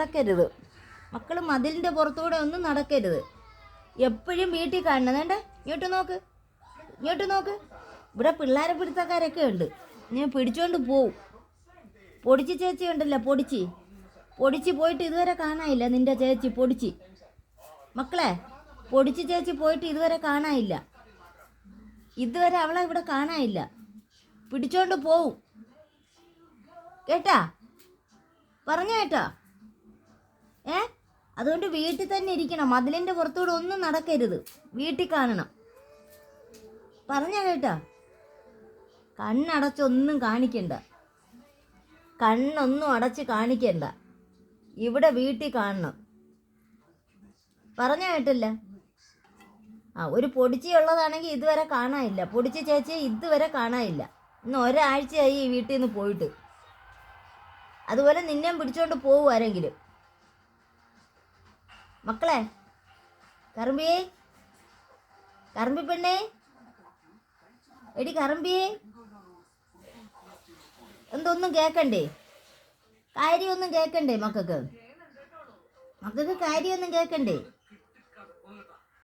നടക്കരുത്. മക്കൾ മതിലിന്റെ പുറത്തൂടെ ഒന്നും നടക്കരുത്. എപ്പോഴും വീട്ടിൽ കാണണം. വേണ്ട? ഇങ്ങോട്ട് നോക്ക്. ഇങ്ങോട്ട് നോക്ക്. ഇവിടെ പിള്ളേരെ പിടുത്തക്കാരൊക്കെ ഉണ്ട്. ഞാൻ പിടിച്ചോണ്ട് പോവും. പൊടിച്ച് ചേച്ചി ഉണ്ടല്ലോ പൊടിച്ച്. പൊടിച്ച് പോയിട്ട് ഇതുവരെ കാണാനില്ല നിന്റെ ചേച്ചി പൊടിച്ച്. മക്കളെ പൊടിച്ച് ചേച്ചി പോയിട്ട് ഇതുവരെ കാണാനില്ല. ഇതുവരെ അവളെ ഇവിടെ കാണാനില്ല. പിടിച്ചോണ്ട് പോവും. കേട്ടാ? പറഞ്ഞ കേട്ടോ? ഏ? അതുകൊണ്ട് വീട്ടിൽ തന്നെ ഇരിക്കണം. മതിലിന്റെ പുറത്തൂടെ ഒന്നും നടക്കരുത്. വീട്ടിൽ കാണണം. പറഞ്ഞ കേട്ടോ? കണ്ണടച്ചൊന്നും കാണിക്കണ്ട. കണ്ണൊന്നും അടച്ച് കാണിക്കണ്ട. ഇവിടെ വീട്ടിൽ കാണണം. പറഞ്ഞ കേട്ടില്ല? ആ ഒരു പൊടിച്ചി ഉള്ളതാണെങ്കിൽ ഇതുവരെ കാണാനില്ല. പൊടിച്ച ചേച്ചി ഇതുവരെ കാണാനില്ല. ഇന്ന് ഒരാഴ്ചയായി ഈ വീട്ടിൽ നിന്ന് പോയിട്ട്. അതുപോലെ നിന്നെയും പിടിച്ചോണ്ട് പോകും ആരെങ്കിലും. മക്കളെ കറുമ്പി കറുമ്പി പെണ്ണേ. എടി കറുമ്പി. എന്തൊന്നും കേക്കണ്ടേ? കാര്യമൊന്നും കേക്കണ്ടേ മക്കൾക്ക്? മക്കൾക്ക് കാര്യമൊന്നും കേക്കണ്ടേ?